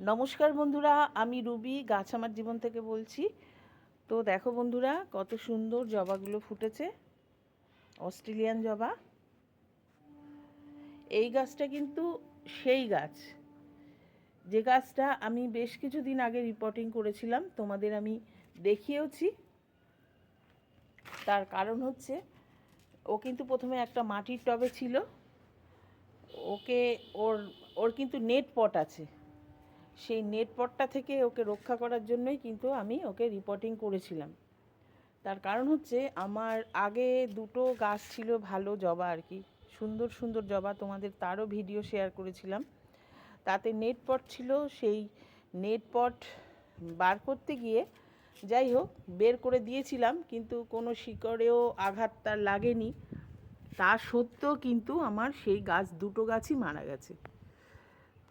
নমস্কার বন্ধুরা, আমি রুবি গাছ আমার জীবন থেকে বলছি। তো দেখো বন্ধুরা, কত সুন্দর জবাগুলো ফুটেছে। অস্ট্রেলিয়ান জবা। এই গাছটা কিন্তু সেই গাছ। যে গাছটা আমি বেশ কিছুদিন আগে রিপোর্টিং করেছিলাম, তোমাদের আমি দেখিয়েওছি। তার কারণ হচ্ছে, ও কিন্তু প্রথমে একটা মাটির টবে ছিল। ওকে, ওর ওর কিন্তু নেট পট আছে। সেই নেট পটটা থেকে ওকে রক্ষা করার জন্যই কিন্তু আমি ওকে রিপোর্টিং করেছিলাম। তার কারণ হচ্ছে আমার আগে দুটো গাছ ছিল ভালো জবা আর কি, সুন্দর সুন্দর জবা, তোমাদের তারও ভিডিও শেয়ার করেছিলাম। তাতে নেট পট ছিল, সেই নেট পট বার করতে গিয়ে যাই হোক, বের করে দিয়েছিলাম, কিন্তু কোনো শিকড়েও আঘাত তার লাগেনি। তা সত্ত্বেও কিন্তু আমার সেই গাছ, দুটো গাছই মারা গেছে।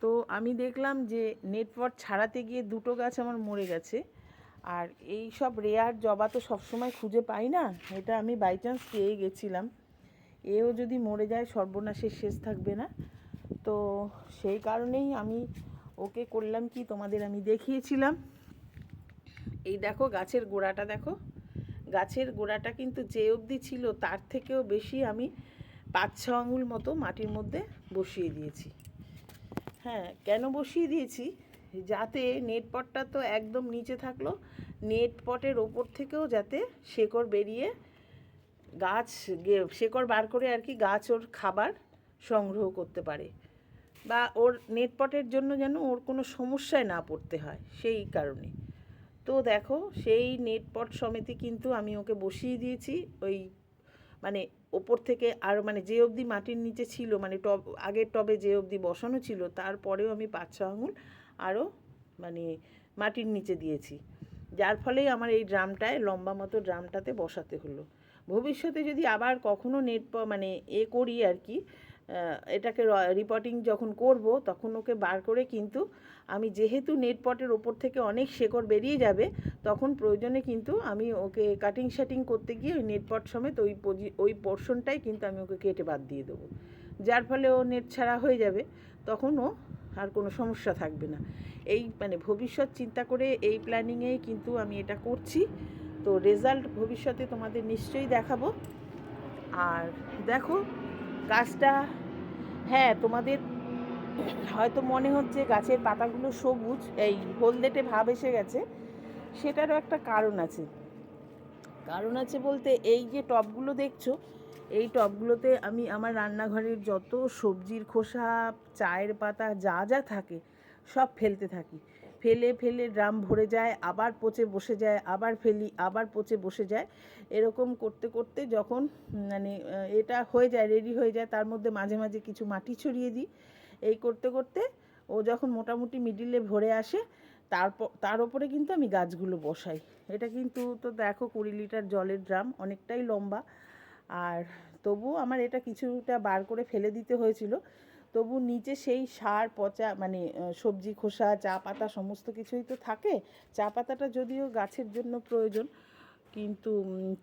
তো আমি দেখলাম যে নেটওয়ার্ক ছাড়াতে গিয়ে দুটো গাছ আমার মরে গেছে। আর এই সব রেয়ার জবা তো সবসময় খুঁজে পাই না, এটা আমি বাই চান্স পেয়ে গেছিলাম। এও যদি মরে যায়, সর্বনাশের শেষ থাকবে না। তো সেই কারণেই আমি ওকে করলাম কি, তোমাদের আমি দেখিয়েছিলাম। এই দেখো গাছের গোড়াটা দেখো। গাছের গোড়াটা কিন্তু যে অবধি ছিল, তার থেকেও বেশি আমি পাঁচ ছ আঙুল মতো মাটির মধ্যে বসিয়ে দিয়েছি। হ্যাঁ কেন বসিয়ে দিয়েছি? যাতে নেট পটটা তো একদম নিচে থাকল নেট পটের ওপর থেকেও যাতে শেকড় বেরিয়ে গাছ শেকড় বার করে আর কি গাছ ওর খাবার সংগ্রহ করতে পারে বা ওর নেট পটের জন্য যেন ওর কোনো সমস্যায় না পড়তে হয়, সেই কারণে। তো দেখো, সেই নেট পট সমেতে কিন্তু আমি ওকে বসিয়ে দিয়েছি, ওই মানে ওপর থেকে আর মানে যে অবধি মাটির নিচে ছিল মানে টব, আগের টবে যে অবধি বসানো ছিল, তারপরেও আমি পাঁচ ছ আঙুল আরও মানে মাটির নিচে দিয়েছি। যার ফলেই আমার এই ড্রামটায়, লম্বা মতো ড্রামটাতে বসাতে হলো। ভবিষ্যতে যদি আবার কখনো নেট মানে এ করি আর কি এটাকে রিপোর্টিং যখন করব, তখন ওকে বার করে কিন্তু আমি যেহেতু নেট পটের ওপর থেকে অনেক শেকড় বেরিয়ে যাবে, তখন প্রয়োজনে কিন্তু আমি ওকে কাটিং শাটিং করতে গিয়ে ওই নেট পট সমেত ওই ওই পোর্শনটাই কিন্তু আমি ওকে কেটে বাদ দিয়ে দেবো। যার ফলে ও নেট ছাড়া হয়ে যাবে, তখন ও আর কোনো সমস্যা থাকবে না। এই মানে ভবিষ্যৎ চিন্তা করে এই প্ল্যানিংয়েই কিন্তু আমি এটা করছি। তো রেজাল্ট ভবিষ্যতে তোমাদের নিশ্চয়ই দেখাবো। আর দেখো গাছটা হ্যাঁ তোমাদের হয়তো মনে হচ্ছে গাছের পাতাগুলো সবুজ, এই হলদেটে ভাব এসে গেছে। সেটারও একটা কারণ আছে। কারণ আছে বলতে এই যে টবগুলো দেখছ, এই টবগুলোতে আমি আমার রান্নাঘরের যত সবজির খোসা, চায়ের পাতা, যা যা থাকে, সব ফেলতে থাকি। ফেলে ফেলে ড্রাম ভরে যায়, আবার পচে বসে যায়, আবার ফেলি, আবার পচে বসে যায়। এরকম করতে করতে যখন মানে এটা হয়ে যায় রেডি হয়ে যায়, তার মধ্যে মাঝে মাঝে কিছু মাটি ছড়িয়ে দিই। এই করতে করতে ও যখন মোটামুটি মিডিলে ভরে আসে তারপর তার উপরে কিন্তু আমি গাছগুলো বসাই। এটা কিন্তু তো দেখো কুড়ি লিটার জলের ড্রাম, অনেকটাই লম্বা। আর তবু আমার এটা কিছুটা বার করে ফেলে দিতে হয়েছিল। তবু নিচে সেই সার, পচা মানে সবজি, খোসা, চা পাতা সমস্ত কিছুই তো থাকে। চা পাতাটা যদিও গাছের জন্য প্রয়োজন, কিন্তু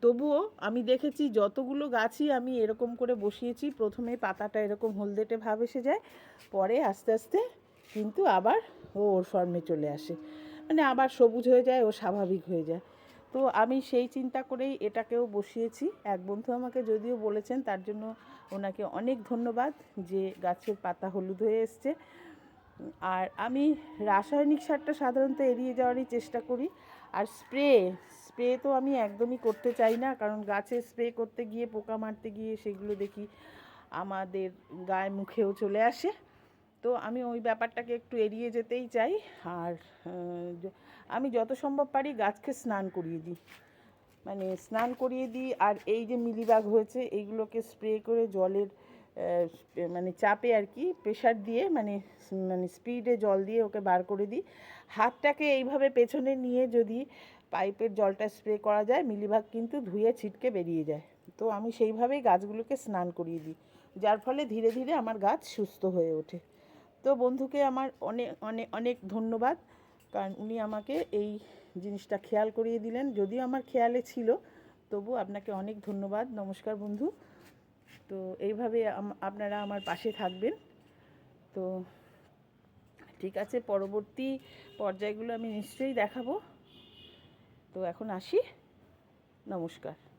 তবুও আমি দেখেছি যতগুলো গাছই আমি এরকম করে বসিয়েছি, প্রথমে পাতাটা এরকম হলদেটে ভাব এসে যায়, পরে আস্তে আস্তে কিন্তু আবার ও ওর ফর্মে চলে আসে। মানে আবার সবুজ হয়ে যায়, ও স্বাভাবিক হয়ে যায়। তো আমি সেই চিন্তা করেই এটাকেও বসিয়েছি। এক বন্ধু আমাকে যদিও বলেছেন তার জন্য ওনাকে অনেক ধন্যবাদ যে গাছের পাতা হলুদ হয়ে এসছে। আর আমি রাসায়নিক সারটা সাধারণত এড়িয়ে যাওয়ারই চেষ্টা করি। আর স্প্রে স্প্রে তো আমি একদমই করতে চাই না, কারণ গাছে স্প্রে করতে গিয়ে পোকা মারতে গিয়ে সেগুলো দেখি আমাদের গায়ে মুখেও চলে আসে। তো আমি ওই ব্যাপারটাকে একটু এড়িয়ে যেতেই চাই। আর আমি যত সম্ভব পারি গাছকে স্নান করিয়ে দিই। মানে স্নান করিয়ে দিই আর এই যে মিলিবাগ হয়েছে এইগুলোকে স্প্রে করে জলের মানে চাপে আর কি প্রেশার দিয়ে মানে মানে স্পিডে জল দিয়ে ওকে বার করে দিই। হাতটাকে এইভাবে পেছনে নিয়ে যদি পাইপের জলটা স্প্রে করা যায় মিলিবাগ কিন্তু ধুয়ে ছিটকে বেরিয়ে যায়। তো আমি সেইভাবেই গাছগুলোকে স্নান করিয়ে দিই। যার ফলে ধীরে ধীরে আমার গাছ সুস্থ হয়ে ওঠে। তো বন্ধুকে আমার অনেক অনেক অনেক ধন্যবাদ। কারণ উনি আমাকে এই জিনিসটা খেয়াল করিয়ে দিলেন। যদিও আমার খেয়ালে ছিল, তবু আপনাকে অনেক ধন্যবাদ। নমস্কার বন্ধু। তো এইভাবে আপনারা আমার পাশে থাকবেন। তো ঠিক আছে, পরবর্তী পর্যায়গুলো আমি নিশ্চয়ই দেখাবো। তো এখন আসি। নমস্কার।